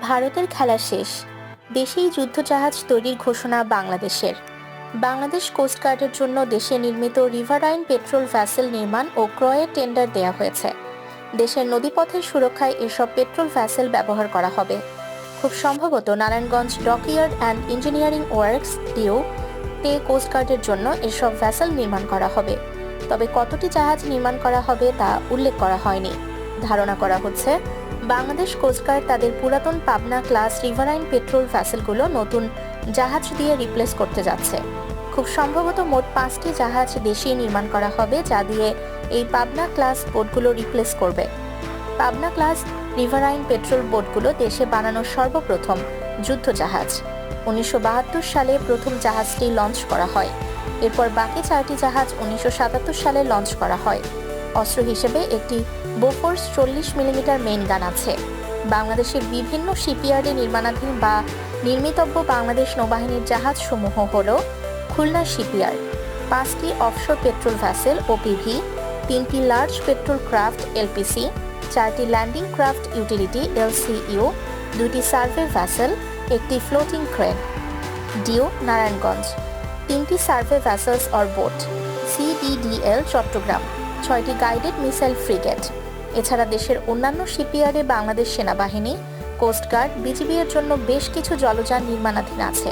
ভারতের খেলা শেষ। দেশেই যুদ্ধজাহাজ তৈরির ঘোষণা বাংলাদেশের। বাংলাদেশ কোস্টগার্ডের জন্য দেশে নির্মিত রিভারাইন পেট্রোল ভ্যাসেল নির্মাণ ও ক্রয়ের টেন্ডার দেওয়া হয়েছে। দেশের নদীপথের সুরক্ষায় এসব পেট্রোল ভ্যাসেল ব্যবহার করা হবে। খুব সম্ভবত Narayanganj dockyard and engineering works deo তে কোস্টগার্ডের জন্য এসব ভ্যাসেল নির্মাণ করা হবে। তবে কতটি জাহাজ নির্মাণ করা হবে তা উল্লেখ করা হয়নি। ধারণা করা হচ্ছে, বাংলাদেশ কোস্টগার্ড তাদের পুরাতন পাবনা ক্লাস রিভারাইন পেট্রোল ভ্যাসেলগুলো নতুন জাহাজ দিয়ে রিপ্লেস করতে যাচ্ছে। খুব সম্ভবত মোট পাঁচটি জাহাজ দেশেই নির্মাণ করা হবে, যা দিয়ে এই পাবনা ক্লাস বোটগুলো রিপ্লেস করবে। পাবনা ক্লাস রিভারাইন পেট্রোল বোটগুলো দেশে বানানো সর্বপ্রথম যুদ্ধ জাহাজ। উনিশশো বাহাত্তর সালে প্রথম জাহাজটি লঞ্চ করা হয়। এরপর বাকি চারটি জাহাজ উনিশশো সাতাত্তর সালে লঞ্চ করা হয়। অস্ত্র হিসেবে একটি বোফোর্স চল্লিশ মিলিমিটার মেইন গান আছে। বাংলাদেশের বিভিন্ন শিপইয়ার্ডে নির্মাণাধীন বা নির্মিতব্য বাংলাদেশ নৌবাহিনীর জাহাজসমূহ হল খুলনা শিপইয়ার্ড, পাঁচটি অফশোর পেট্রোল ভ্যাসেল ওপিভি তিনটি লার্জ পেট্রোল ক্রাফট এলপিসি চারটি ল্যান্ডিং ক্রাফট ইউটিলিটি এলসিইউ দুটি সার্ভে ভ্যাসেল, একটি ফ্লোটিং ক্রেন। ডিও, নারায়ণগঞ্জ। তিনটি survey vessels or boat CDDL Chattogram. ছয়টি গাইডেড মিসাইল ফ্রিগেট। এছাড়া দেশের অন্যান্য শিপইয়ার্ডে বাংলাদেশ সেনাবাহিনী, কোস্টগার্ড বিজিবি এর জন্য বেশ কিছু জলযান নির্মাণাধীন আছে।